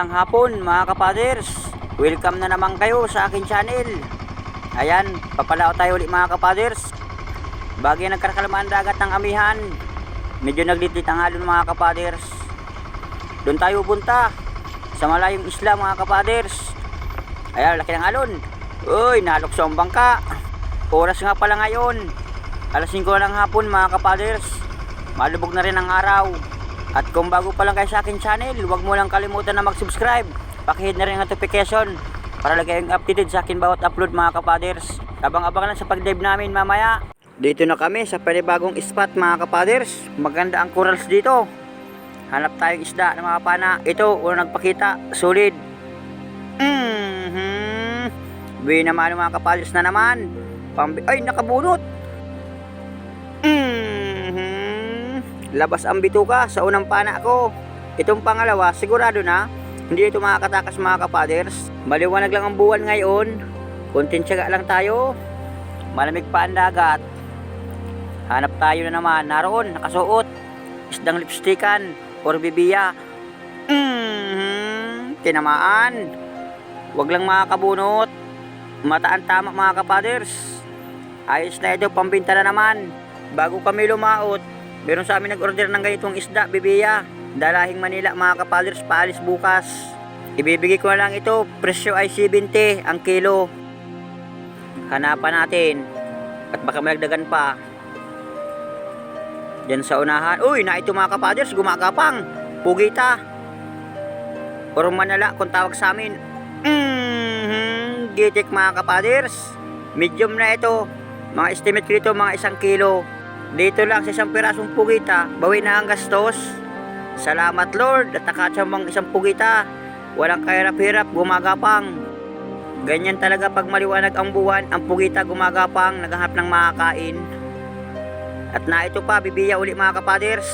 Kapagpalang hapon mga kapaders, welcome na naman kayo sa akin channel. Ayan, papalao tayo ulit mga kapaders. Bagay nagkarkalamaan dagat ng amihan, medyo naglitit ang alon mga kapaders. Doon tayo punta, sa malayong isla mga kapaders. Ayan, laki ng alon. Uy, nalukso ang bangka. Oras nga pala ngayon. Alas 5 na ng hapon mga kapaders. Malubog na rin ang araw. At kung bago pa lang kayo sa akin channel, huwag mo lang kalimutan na mag-subscribe. Pakihit na rin ang notification para lagi kayong updated sa akin bawat upload mga kapaders. Abang-abang lang sa pag-dive namin mamaya. Dito na kami sa panibagong spot mga kapaders. Maganda ang corals dito. Hanap tayong isda ng mga pana. Ito, unang nagpakita. Solid. Mm-hmm. Buwi naman mga kapaders na naman. Pambi Ay, nakabunot. Labas ang bituka sa unang pana ko. Itong pangalawa, sigurado na, hindi ito makakatakas mga kapaders. Maliwanag lang ang buwan ngayon. Kunting tiyaga lang tayo. Malamig pa ang dagat. Hanap tayo na naman. Naroon, nakasuot. Isdang lipstikan or bibiya. Mhm. Tinamaan. Huwag lang makakabunot. Mataan tama mga kapaders. Ayos na ito, pambinta na naman. Bago kami lumaot, meron sa amin nag-order ng ganitong isda, bibiya. Dalahing Manila mga kapaders, paalis bukas. Ibibigay ko na lang ito, presyo ay 70 ang kilo. Hanapan natin. At baka malagdagan pa. Diyan sa unahan. Uy, na ito mga kapaders, gumagapang. Pugita. Or manala kung tawag sa amin. Mm-hmm. Gitik mga kapaders. Medium na ito. Mga estimate ko dito mga isang kilo. Dito lang sa isang pirasong pugita, bawi na ang gastos. Salamat Lord at nakatsamang isang pugita. Walang kahirap-hirap, gumagapang. Ganyan talaga pag maliwanag ang buwan, ang pugita gumagapang, naghahanap ng makakain. At na ito pa, bibiya uli mga kapaders.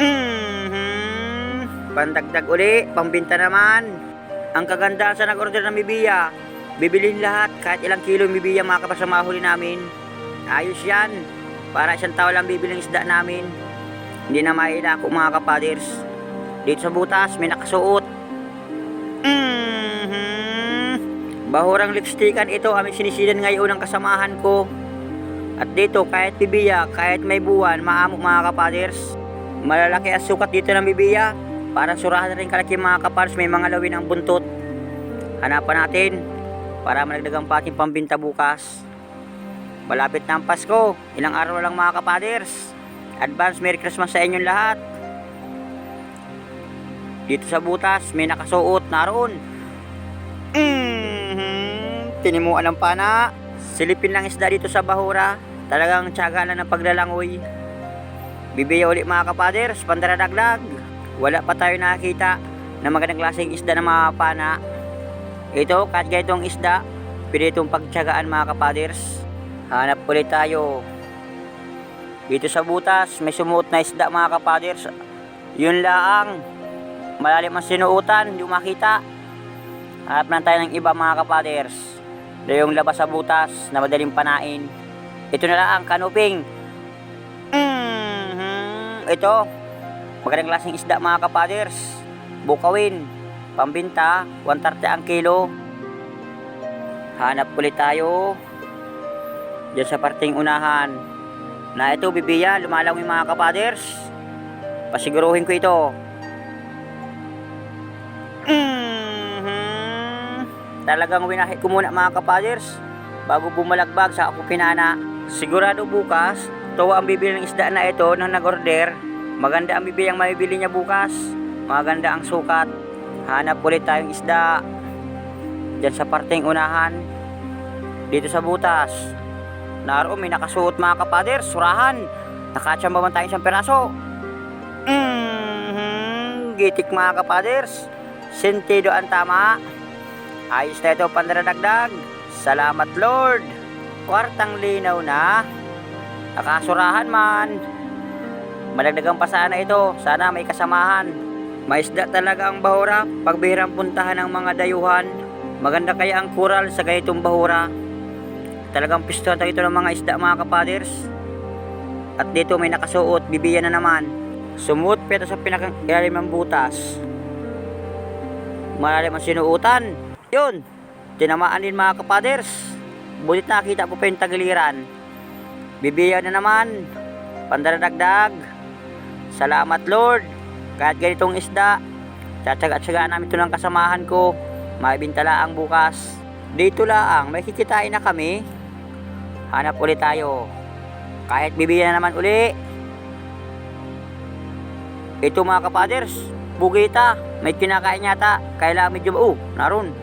Mhm. Pandagdag uli, pambinta naman. Ang kagandahan sa nag-order ng bibiya, bibilin lahat kahit ilang kilo yung bibiya mga kapasa mahuli namin. Ayos yan. Para isang tao lang bibiling isda namin. Hindi na mailako mga kapaders. Dito sa butas, may nakasuot. Mhm. Bahurang lipstikan ito aming sinisidan ngayon ng kasamahan ko. At dito, kahit bibiya, kahit may buwan, maamok mga kapaders. Malalaki ang sukat dito ng bibiya. Parang surahan na rin kalaki mga kapaders, may mga lawin ang buntot. Hanapan natin para malagdagang pa ating pambinta bukas. Malapit na ang Pasko. Ilang araw lang mga kapaders. Advance Merry Christmas sa inyong lahat. Dito sa butas, may nakasuot naroon. Mm-hmm. Tinimuan ng pana. Silipin lang isda dito sa bahura. Talagang tiyaga lang ng paglalangoy. Bibiya ulit mga kapaders, pandaradaglag. Wala pa tayo nakakita na magandang klaseng isda ng mga pana. Ito, kahit ganitong isda, pwede itong pagtiyagaan mga kapaders. Hanap ulit tayo. Dito sa butas, may sumuot na isda mga kapaders. Yun laang. Malalim ang sinuutan, hindi makita. Hanap lang tayo ng iba mga kapaders. Na yung labas sa butas na madaling panain. Ito na lang ang kanuping. Mhm. Ito, magandang klaseng isda mga kapaders. Bukawin, pambinta, 130 ang kilo. Hanap ulit tayo. Diyan sa parting unahan. Na ito, bibiya, lumalaw yung mga kapaders. Pasiguruhin ko ito. Mhm. Talagang winahi ko muna mga kapaders bago bumalagbag sa ako pinana. Sigurado bukas, tuwa ang bibili ng isda na ito nang nag-order. Maganda ang bibili ang mabibili niya bukas. Maganda ang sukat. Hanap ulit tayong isda. Diyan sa parting unahan. Dito sa butas. Naroon may nakasuot mga kapaders, surahan. Nakatsamba man tayo isang peraso. Mhm. Gitik mga kapaders. Sentido ang tama. Ayos na ito pandaradagdag. Salamat Lord. Kwartang linaw na. Nakasurahan man. Malagdagang pa sana ito. Sana may kasamahan. Maisda talaga ang bahura. Pagbihirang puntahan ng mga dayuhan. Maganda kaya ang kural sa ganitong bahura. Talagang pistuhan tayo ito ng mga isda mga kapaders. At dito may nakasuot, bibiya na naman. Sumuot pero sa pinakang ilalim ng butas. Malalim ang sinuutan. Yun, tinamaan din mga kapaders. Bulit nakita ko pa yung tagiliran. Bibiyaw na naman. Pandaradagdag. Salamat Lord. Kahit ganitong isda, tsatsaga-tsaga namin ito ng kasamahan ko. Maibintala ang bukas. Dito lang, may kikitain na kami. Hanap ulit tayo. Kahit bibigyan na naman uli. Ito mga kapaders, bugita. May kinakain yata. Kailangan medyo, oh, naroon.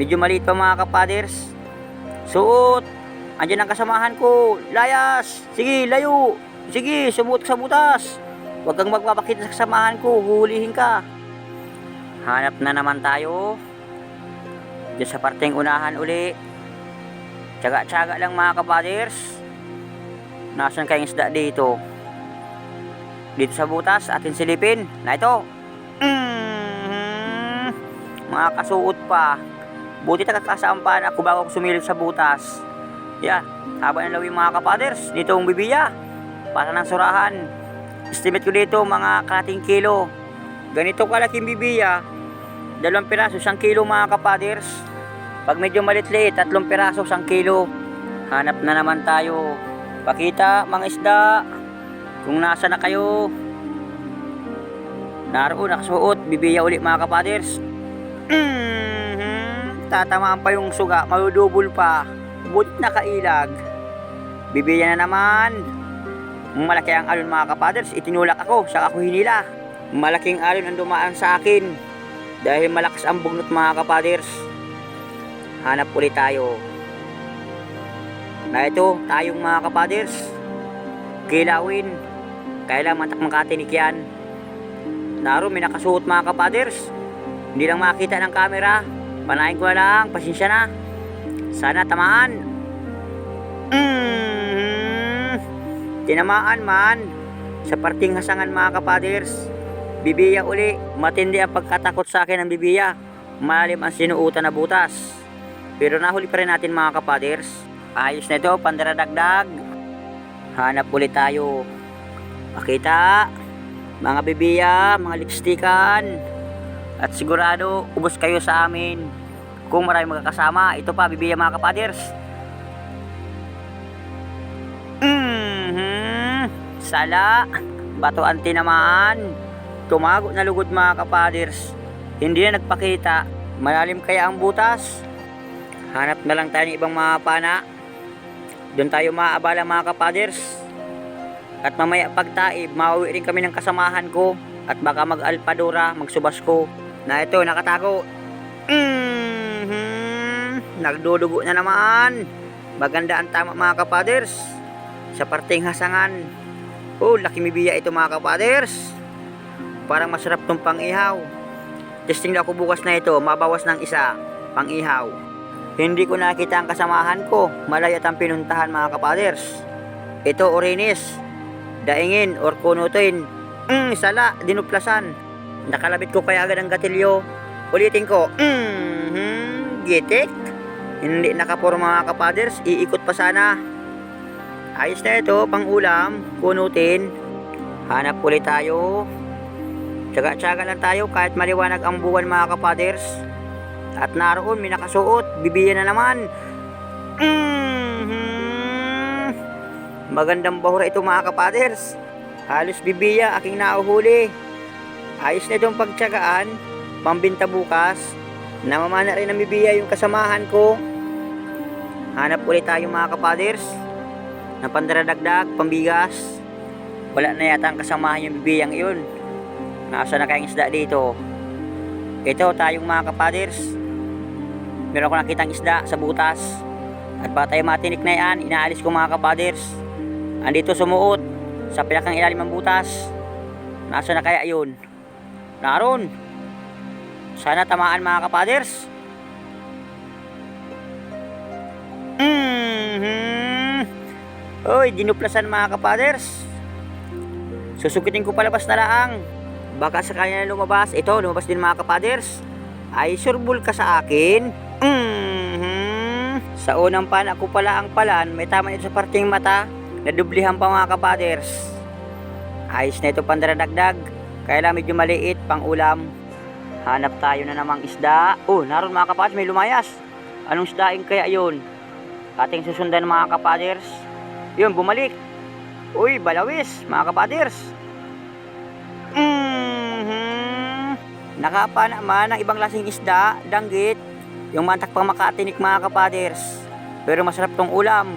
Medyo maliit pa mga kapaders. Suot. Andiyan ang kasamahan ko. Layas. Sige, layo. Sige, sumut sa butas. Huwag kang magpapakita sa kasamahan ko. Huhulihin ka. Hanap na naman tayo. Diyan sa parteng unahan uli. Tsaga-tsaga lang mga kapaders. Nasaan kayong isda dito? Dito sa butas, atin silipin. Na ito. Mm, mga kasuot pa. Buti nakakasampan ako bago sumilip sa butas. Yeah, haba ng lawing mga kapaders. Dito ang bibiya. Para ng surahan. Estimate ko dito mga kalating kilo. Ganito kalaking bibiya. Dalawang piraso, isang kilo mga kapaders. Pag medyo malit-liit, tatlong piraso, isang kilo. Hanap na naman tayo. Pakita, mga isda. Kung nasa na kayo. Naroon, nakasuot. Bibiya ulit mga kapaders. Mhm. Tatamaan pa yung suga. Maludubol pa. Butit nakailag. Bibiya na naman. Malaki ang alon mga kapaders. Itinulak ako. Saka ako hinila. Malaking alon ang dumaan sa akin. Dahil malakas ang bugnot mga kapaders. Hanap ulit tayo. Na ito, tayong mga kapaders. Kilawin. Kailangan matak makatinik yan. Naro, may nakasuot mga kapaders. Hindi lang makita ng camera. Panahin ko na lang, pasensya na. Sana tamaan. Mm, tinamaan man. Sa parting hasangan mga kapaders. Bibiya uli. Matindi ang pagkatakot sa akin ng bibiya. Malalim ang sinuutan na butas. Pero nahuli pa rin natin mga kapaders. Ayos na ito, pandaradagdag. Hanap ulit tayo. Makita, mga bibiya, mga lipstikan. At sigurado, ubos kayo sa amin. Kung marami magkakasama, ito pa, bibiya mga kapaders. Mhm. Sala, bato ang tinamaan. Tumago na lugod mga kapaders. Hindi na nagpakita. Malalim kaya ang butas. Hanap na lang tayo ng ibang mga pana. Doon tayo maabala mga kapaders. At mamaya pagtaib, mauwi rin kami ng kasamahan ko. At baka mag-alpadura, magsubas ko. Na ito, nakatago. Mhm. Nagdudugo na naman. Maganda ang tama mga kapaders. Sa parteng hasangan. Oh, laki mibiya ito mga kapaders. Parang masarap tong pang-ihaw. Testing na ako bukas na ito, mabawas ng isa, pang-ihaw. Hindi ko nakita ang kasamahan ko. Malayat ang pinuntahan mga kapaders. Ito orinis. Daingin or kunutin. Mm, sala, dinuplasan. Nakalabit ko kaya agad ang gatilyo. Ulitin ko. Mm, gitik. Hindi nakapuro mga kapaders. Iikot pa sana. Ayos na ito, pang ulam. Kunutin. Hanap ulit tayo. Tsaga-tsaga lang tayo kahit maliwanag ang buwan mga kapaders. At naroon, may nakasuot. Bibiya na naman. Mhm. Magandang bahura ito mga kapaders. Halos bibiya, aking nauhuli. Ayos na itong pagtsagaan. Pambinta bukas. Namamana rin ng bibiya yung kasamahan ko. Hanap ulit tayo mga kapaders. Na pandaradagdag, pambigas. Wala na yata ang kasamahan yung bibiyang iyon. Nasa na kayong isda dito. Ito tayong mga kapaders. Meron ko nakitang isda sa butas. At baka tayo matinik na yan, inaalis ko mga kapaders. Andito sumuot sa pinakang ilalim ng butas. Nasa na kaya yun? Naroon. Sana tamaan mga kapaders. Mhm. Oy, dinuplasan mga kapaders. Susukitin ko palabas na lang. Baka sa kanya lumabas. Ito, lumabas din mga kapaders. Ay, surbul ka sa akin. Mhm. Sa unang pan, ako pala ang palan. May tama ito sa parting mata. Nadublihan pa mga kapaders. Ayos na ito pandaradagdag. Kaya lang medyo maliit, pang ulam. Hanap tayo na namang isda. Oh, naroon mga kapaders, may lumayas. Anong isdaing kaya yun? Ating susundan mga kapaders. Yun, bumalik. Uy, balawis, mga kapaders. Mhm. Nakapa naman ng ibang lasing isda, danggit. Yung mantak pang makatinik mga kapaders. Pero masarap tong ulam.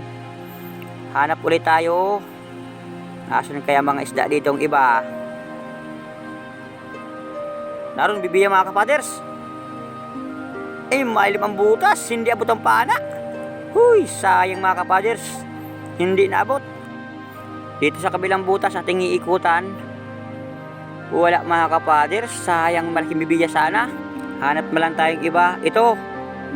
Hanap ulit tayo. Asan kaya mga isda ditong iba? Naroon bibiya mga kapaders. Eh, mailim ang butas, hindi abot ang pana. Huy, sayang mga kapaders. Hindi naabot. Dito sa kabilang butas ating iikutan. Wala mga kapaders, sayang malaking bibiya sana. Hanap mo lang tayong iba. Ito,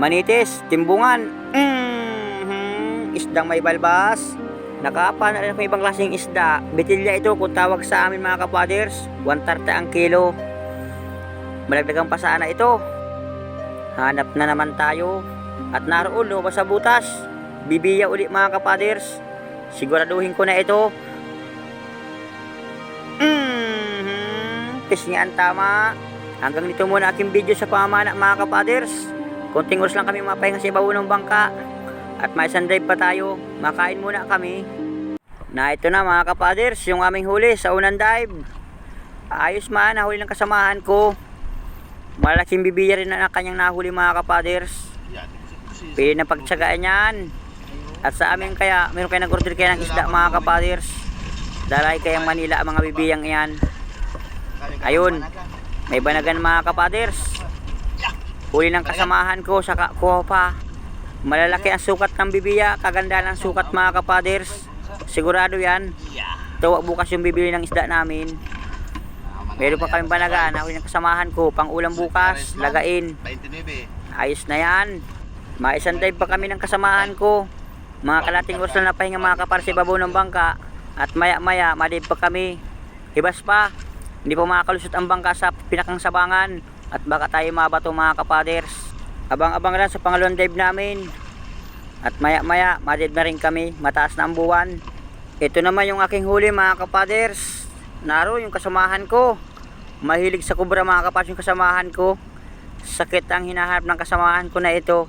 manitis, timbungan. Mhm, isdang may balbas. Nakapa na rin ako ibang klaseng isda. Bitilya ito kung tawag sa amin mga kapaders. 130 ang kilo. Malagdagang pa sana ito. Hanap na naman tayo. At naroon lumabas sa butas. Bibiya uli mga kapaders. Siguraduhin ko na ito. Mm-hmm. Kasi ang tama. Hanggang dito muna aking video sa pamana mga kapaders. Konting oras lang kami mapahinga sa ibabaw ng bangka. At may isang drive pa tayo. Makain muna kami. Na ito na mga kapaders, yung aming huli sa unang dive. Ayos man, nahuli ng kasamahan ko. Malaking bibiya rin na kanyang nahuli mga kapaders. Pili na pagtsagaan yan. At sa amin kaya, meron kayo nag-order kayo ng isda mga kapaders. Dalay kayang Manila ang mga bibiyang yan. Ayun. May banagan mga kapaders. Huli ng kasamahan ko sa kuha. Malalaki ang sukat ng bibiya, kaganda ng sukat mga kapaders. Sigurado yan. Tawa bukas yung bibili ng isda namin. Meron pa kaming banagaan, ako yung kasamahan ko, pang ulam bukas, lagain. 29. Ayos na yan. Maisang dive pa kami ng kasamahan ko. Mga kalating oras na napahinga mga kapar sa ibabaw ng bangka. At maya maya, madive pa kami. Hibas pa. Hindi pa makakalusot ang bangka sa pinakang sabangan. At baka tayo mabato mga kapaders. Abang-abang lang sa pangalawang dive namin. At maya maya, madive na rin kami. Mataas na ang buwan. Ito naman yung aking huli mga kapaders. Naro yung kasamahan ko. Mahilig sa kubra mga kapaders yung kasamahan ko. Sakit ang hinahanap ng kasamahan ko na ito.